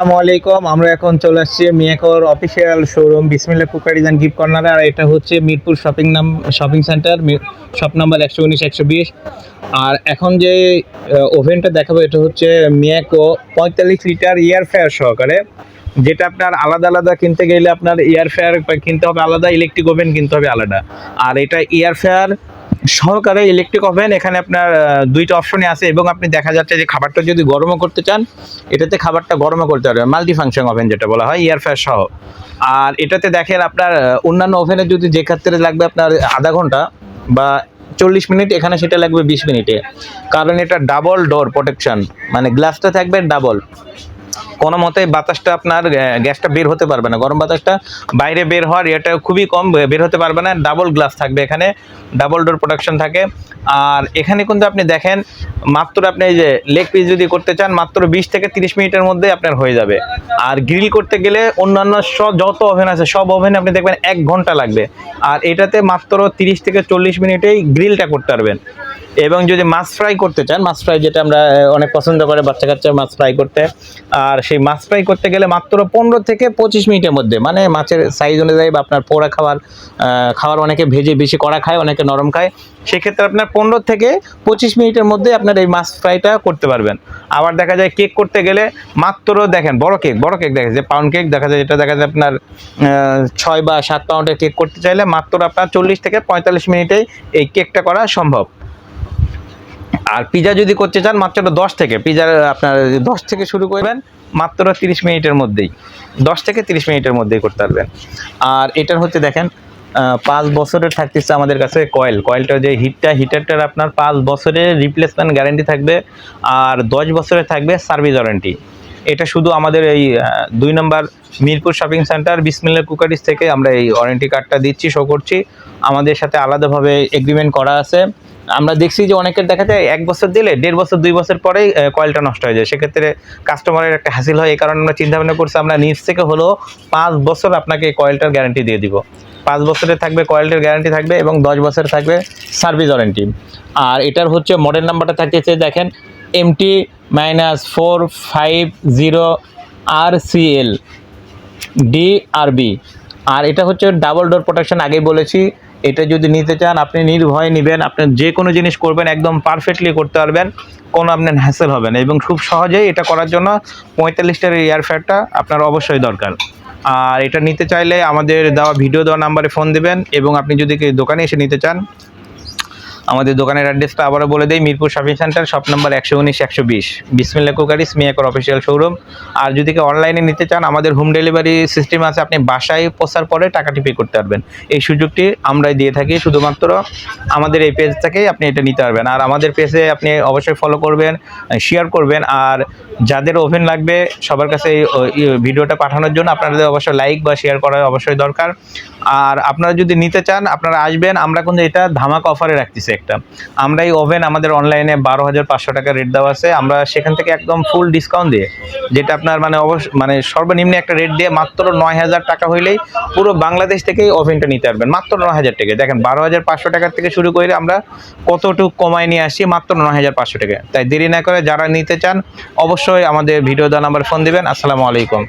আসসালামু আলাইকুম, আমরা এখন চলে আসছি মিয়াকর official showroom Bismillah cookeries and gift corner আর এটা হচ্ছে মিরপুর শপিং নাম শপিং সেন্টার শপ নাম্বার একশো উনিশ, একশো বিশ। আর এখন যে ওভেনটা দেখাবো, এটা হচ্ছে মিয়াকো পঁয়তাল্লিশ লিটার ইয়ার ফেয়ার সহকারে, যেটা আপনার আলাদা আলাদা কিনতে গেলে আপনার ইয়ার ফেয়ার কিনতে হবে, আলাদা ইলেকট্রিক ওভেন কিনতে হবে, আলাদা। আর এটা ইয়ার ফেয়ার সহকারে ইলেকট্রিক ওভেন এখানে আপনার দুইটা অপশনই আছে এবং আপনি দেখা যাচ্ছে যে খাবারটা যদি গরমও করতে চান, এটাতে খাবারটা গরমও করতে পারবেন। মাল্টি ফাংশন ওভেন যেটা বলা হয় ইয়ার ফেয়ার সহ। আর এটাতে দেখেন আপনার অন্যান্য ওভেনে যদি যে ক্ষেত্রে লাগবে আপনার আধা ঘণ্টা বা চল্লিশ মিনিট, এখানে সেটা লাগবে বিশ মিনিটে। কারণ এটা ডাবল ডোর প্রোটেকশন মানে গ্লাসটা থাকবে ডাবল কোনো মতে বাতাসটা আপনার গ্যাসটা বের হতে পারবে না। গরম বাতাসটা বাইরে বের হওয়ার এটা খুবই কম বের হতে পারবে না। ডাবল গ্লাস থাকবে এখানে, ডাবল ডোর প্রোডাকশন থাকে। আর এখানে কিন্তু আপনি দেখেন, মাত্র আপনি এই যে লেগ পিস যদি করতে চান, মাত্র বিশ থেকে তিরিশ মিনিটের মধ্যে আপনার হয়ে যাবে। আর গ্রিল করতে গেলে অন্যান্য সব, যত ওভেন আছে, সব ওভেনে আপনি দেখবেন এক ঘণ্টা লাগবে। আর এটাতে মাত্র তিরিশ থেকে চল্লিশ মিনিটেই গ্রিলটা করতে পারবেন। এবং যদি মাছ ফ্রাই করতে চান মাছ ফ্রাই যেটা আমরা অনেক পছন্দ করে বাচ্চা কাচ্চা মাছ ফ্রাই করতে আর সেই মাছ ফ্রাই করতে গেলে মাত্র পনেরো থেকে পঁচিশ মিনিটের মধ্যে মানে মাছের সাইজ অনুযায়ী বা আপনার পোড়া আহ, খাবার অনেকে ভেজে বেশি কড়া খায় অনেকে নরম খায় সেক্ষেত্রে আপনার পনেরো থেকে পঁচিশ মিনিটের মধ্যে আপনার এই মাছ ফ্রাইটা করতে পারবেন। আবার দেখা যায় কেক করতে গেলে মাত্র দেখেন বড় কেক বড় কেক দেখা যায় পাউন্ড কেক দেখা যায় যেটা দেখা যায় আপনার ছয় বা সাত পাউন্ডের কেক করতে চাইলে মাত্র আপনার চল্লিশ থেকে পঁয়তাল্লিশ মিনিটেই এই কেকটা করা সম্ভব। আর পিজা যদি করতে চান মাত্র দশ থেকে পিজার আপনার দশ থেকে শুরু করবেন মাত্র তিরিশ মিনিটের মধ্যেই, দশ থেকে তিরিশ মিনিটের মধ্যেই করতে পারবেন। আর এটার হচ্ছে দেখেন পাঁচ বছরের থাকতেছে আমাদের কাছে কয়েল কয়েলটা যে হিটটা হিটারটার আপনার পাঁচ বছরের রিপ্লেসমেন্ট গ্যারেন্টি থাকবে, আর দশ বছরের থাকবে সার্ভিস ওয়ারেন্টি এটা শুধু আমাদের এই দুই নম্বর Mirpur shopping centre Bismillah cookeries থেকে আমরা এই ওয়ারেন্টি কার্ডটা দিচ্ছি শো করছি। আমাদের সাথে আলাদাভাবে এগ্রিমেন্ট করা আছে। আমরা দেখছি যে অনেকের দেখা যায় এক বছর দিলে দেড় বছর, দুই বছর পরেই কয়েলটা নষ্ট হয়ে যায়। সেক্ষেত্রে কাস্টমারের একটা হাসিল হয়। এই কারণে আমরা চিন্তা ভাবনা করছি, আমরা নিজ থেকে হলেও পাঁচ বছর আপনাকে কয়েলটার গ্যারান্টি দিয়ে দিব। পাঁচ বছরের থাকবে কয়েলটার গ্যারান্টি থাকবে এবং দশ বছরের থাকবে সার্ভিস ওয়ারেন্টি আর এটার হচ্ছে মডেল নাম্বারটা থাকতেছে, দেখেন MT minus four five zero আর সিএল ডিআরবি আর এটা হচ্ছে ডাবল ডোর প্রোটেকশন আগেই বলেছি। এটা যদি নিতে চান, আপনি নির্ভয়ে নেবেন। আপনি যে কোনো জিনিস করবেন, একদম পারফেক্টলি করতে পারবেন। কোনো আপনার হ্যাসেল হবে না। এবং খুব সহজেই এটা করার জন্য পঁয়তাল্লিশটার এয়ার ফেয়ারটা আপনার অবশ্যই দরকার। আর এটা নিতে চাইলে আমাদের দেওয়া ভিডিও দেওয়া নাম্বারে ফোন দিবেন। এবং আপনি যদি দোকানে এসে নিতে চান আমাদের দোকানের অ্যাড্রেসটা আবারও বলে দেই, Mirpur shopping centre shop number একশো উনিশ, একশো বিশ। Bismillah cookeries Miakor official showroom আর যদি কেউ অনলাইনে নিতে চান, আমাদের হোম ডেলিভারি সিস্টেম আছে, আপনি বাসায় পোষার পরে টাকাটি পে করতে পারবেন। এই সুযোগটি আমরাই দিয়ে থাকি, শুধুমাত্র আমাদের এই পেজ থেকেই আপনি এটা নিতে পারবেন। আর আমাদের পেজে আপনি অবশ্যই ফলো করবেন শেয়ার করবেন, আর যাদের ওভেন লাগবে, সবার কাছে এই ভিডিওটা পাঠানোর জন্য আপনাদের অবশ্যই লাইক বা শেয়ার করা অবশ্যই দরকার। আর আপনারা যদি নিতে চান, আপনারা আসবেন। আমরা কিন্তু এটা ধামাকা অফারে রাখতেছি একটা। আমরা এই ওভেন আমাদের অনলাইনে বারো হাজার পাঁচশো টাকা রেট দেওয়া আছে। আমরা সেখান থেকে একদম ফুল ডিসকাউন্ট দিয়ে, যেটা আপনার মানে অবশ্য মানে সর্বনিম্ন একটা রেট দিয়ে মাত্র নয় হাজার টাকা হইলেই পুরো বাংলাদেশ থেকেই ওভেনটা নিতে পারবেন। মাত্র নয় হাজার টাকা। দেখেন, বারো হাজার পাঁচশো টাকার থেকে শুরু করে আমরা কতটুকু কমায় নিয়ে আসি, মাত্র নয় হাজার পাঁচশো টাকা। তাই দেরি না করে যারা নিতে চান, অবশ্যই আমাদের ভিডিও দেওয়া নাম্বার ফোন দিবেন। আসসালামু আলাইকুম।